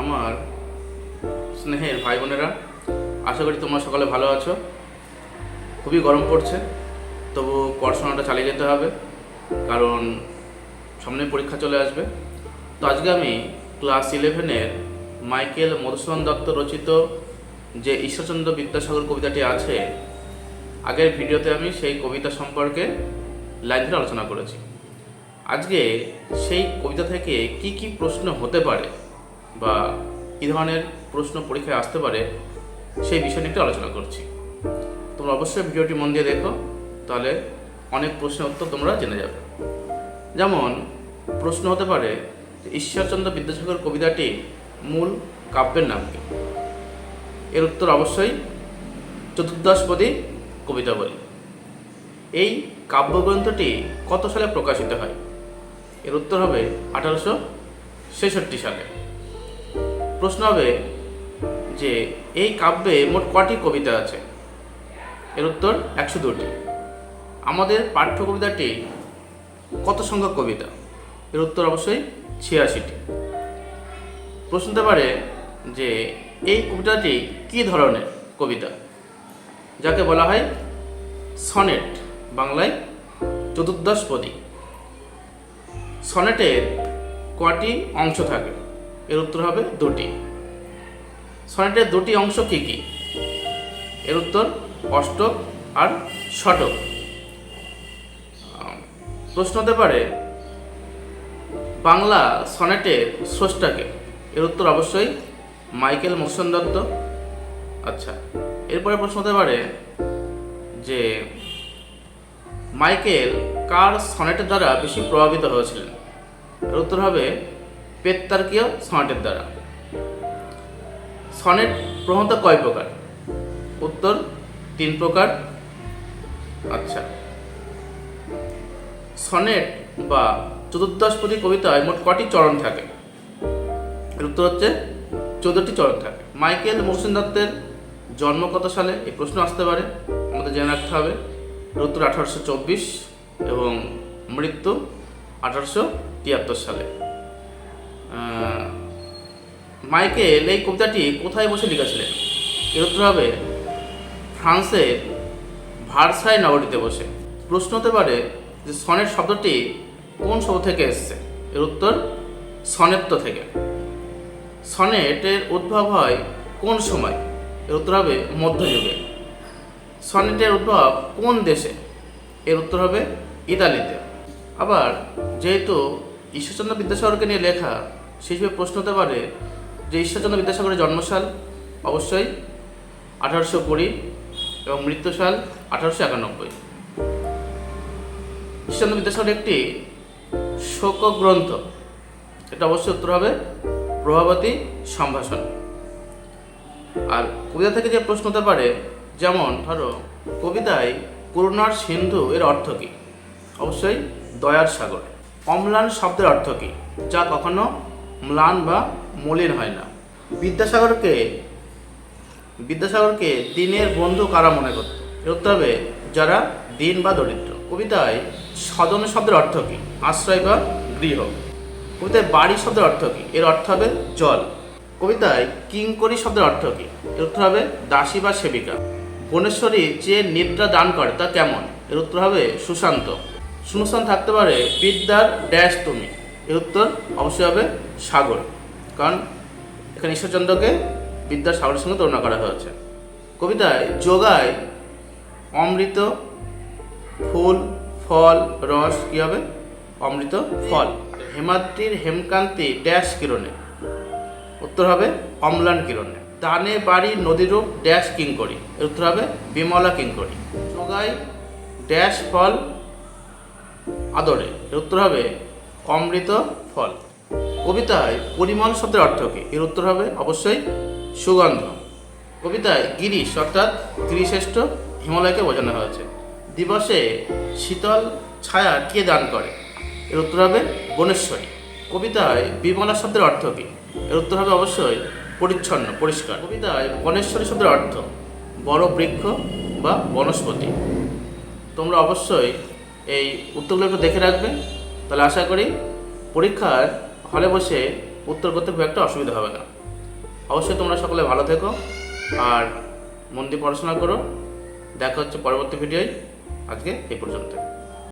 আমার স্নেহের ভাই বোনেরা আশা করি তোমরা সকালে ভালো আছো। খুবই গরম পড়ছে, তবু পড়াশোনাটা চালিয়ে যেতে হবে, কারণ সামনে পরীক্ষা চলে আসবে। তো আজকে আমি ক্লাস ইলেভেনের মাইকেল মধুসূদন দত্ত রচিত যে ঈশ্বরচন্দ্র বিদ্যাসাগর কবিতাটি আছে, আগের ভিডিওতে আমি সেই কবিতা সম্পর্কে লাইন ধরে আলোচনা করেছি। আজকে সেই কবিতা থেকে কি কি প্রশ্ন হতে পারে বা কী ধরনের প্রশ্ন পরীক্ষায় আসতে পারে, সেই বিষয় নিয়ে একটু আলোচনা করছি। তোমরা অবশ্যই ভিডিওটি মন দিয়ে দেখো, তাহলে অনেক প্রশ্নের উত্তর তোমরা জেনে যাবে। যেমন, প্রশ্ন হতে পারে ঈশ্বরচন্দ্র বিদ্যাসাগর কবিতাটি মূল কাব্যের নাম কি? এর উত্তর অবশ্যই চতুর্দশপদী কবিতা বলি এই কাব্যগ্রন্থটি কত সালে প্রকাশিত হয়? এর উত্তর হবে আঠারোশো ছেষট্টি সালে। প্রশ্ন হবে যে এই কাব্যে মোট কটি কবিতা আছে? এর উত্তর একশো দুটি। আমাদের পাঠ্য কবিতাটি কত সংখ্যক কবিতা? এর উত্তর অবশ্যই ছিয়াশিটি। প্রশ্ন হতে পারে যে এই কবিতাটি কী ধরনের কবিতা? যাকে বলা হয় সনেট, বাংলায় চতুর্দশপদী সনেটের কটি অংশ থাকে? এর উত্তর হবে দুটি। সনেটের দুটি অংশ কি কি? এর উত্তর অষ্টক আর ষটক। প্রশ্ন হতে পারে, বাংলা সনেটের স্রষ্টাকে। এর উত্তর অবশ্যই মাইকেল মধুসূদন দত্ত। আচ্ছা এরপরে প্রশ্ন হতে পারে যে, মাইকেল কার সনেটের দ্বারা বেশি প্রভাবিত হয়েছিলেন? এর উত্তর হবে পেত্তার্কীয় সনেটের দ্বারা। সনেট প্রধানত কয় প্রকার? উত্তর, তিন প্রকার। আচ্ছা। সনেট বা চতুর্দশপদী কবিতায় মোট কটি চরণ থাকে? এর উত্তর হচ্ছে, চোদ্দটি চরণ থাকে। মাইকেল মহসিন দত্তের জন্ম কত সালে? এই প্রশ্ন আসতে পারে। আমাদের জেনে রাখতে হবে। উত্তর আঠারোশো চব্বিশ এবং মৃত্যু আঠারোশো তিয়াত্তর সালে। মাইকেল, এই কবিতাটি কোথায় বসে লিখেছিলেন? এর উত্তর হবে ফ্রান্সের ভারসাই নগরীতে বসে। প্রশ্ন হতে পারে যে সনেট শব্দটি কোন শব্দ থেকে এসছে? এর উত্তর সনেত্ব থেকে। সনেটের উদ্ভব হয় কোন সময়? এর উত্তর হবে মধ্যযুগে। সনেটের উদ্ভব কোন দেশে? এর উত্তর হবে ইতালিতে। আবার যেহেতু ঈশ্বরচন্দ্র বিদ্যাসাগরকে নিয়ে লেখা সেই হিসেবে প্রশ্ন হতে পারে যে ঈশ্বরচন্দ্র বিদ্যাসাগরের জন্মসাল অবশ্যই আঠারোশো কুড়ি এবং মৃত্যুসাল আঠারোশো একানব্বই। ঈশ্বরচন্দ্র বিদ্যাসাগর একটি শোক গ্রন্থ এটা অবশ্যই উত্তর হবে প্রভাবতী সম্ভাষণ। আর কবিতা থেকে যে প্রশ্ন হতে পারে, যেমন ধরো, কবিতায় করুণার সিন্ধু এর অর্থ কী? অবশ্যই দয়ার সাগর। অম্লান শব্দের অর্থ কী? যা কখনো ম্লান বা মলিন হয় না। বিদ্যাসাগরকে বিদ্যাসাগরকে দিনের বন্ধু কারা মনে করত? উত্তর হবে যারা দিন বা দরিদ্র। কবিতায় সদন শব্দের অর্থ কী? আশ্রয় বা গৃহ। কবিতায় বাড়ি শব্দের অর্থ কী? এর অর্থ হবে জল। কবিতায় কিঙ্করি শব্দের অর্থ কী? এর উত্তর হবে দাসী বা সেবিকা। বনেশ্বরী যে নিদ্রা দান করে তা কেমন? এর উত্তর হবে সুশান্ত। শূন্যস্থান থাকতে পারে বিদ্যার ড্যাশ তুমি। এর উত্তর অবশ্যই হবে সাগর। কারণ এখানে ঈশ্বরচন্দ্রকে বিদ্যার সাগরের সঙ্গে তুলনা করা হয়েছে। কবিতায় যোগায় অমৃত ফুল, ফল, রস, কী হবে? অমৃত ফল। হেমাদ্রির হেমকান্তি ড্যাশ কিরণে। উত্তর হবে অম্লান কিরণে। দানে বাড়ি নদীরূপ ড্যাশ কিঙ্করি। এর উত্তর হবে বিমলা কিঙ্করি। যোগায় ড্যাশ ফল আদরে। এর উত্তর হবে অমৃত ফল। কবিতায় পরিমল শব্দের অর্থ কী? এর উত্তর হবে অবশ্যই সুগন্ধ। কবিতায় গিরিশ অর্থাৎ গিরিশ্রেষ্ঠ হিমালয়কে বোঝানো হয়েছে। দিবসে শীতল ছায়া কে দান করে? এর উত্তর হবে বনেশ্বরী। কবিতায় বিমলা শব্দের অর্থ কী? এর উত্তর হবে অবশ্যই পরিচ্ছন্ন, পরিষ্কার। কবিতায় বনেশ্বরী শব্দের অর্থ বড় বৃক্ষ বা বনস্পতি। তোমরা অবশ্যই এই উত্তরগুলো দেখে রাখবে। তাহলে আশা করি পরীক্ষার হলে বসে উত্তর করতে খুব একটা অসুবিধা হবে না। অবশ্যই তোমরা সকলে ভালো থেকো আর মন দিয়ে পড়াশোনা করো। দেখা হচ্ছে পরবর্তী ভিডিওয়। আজকে এই পর্যন্ত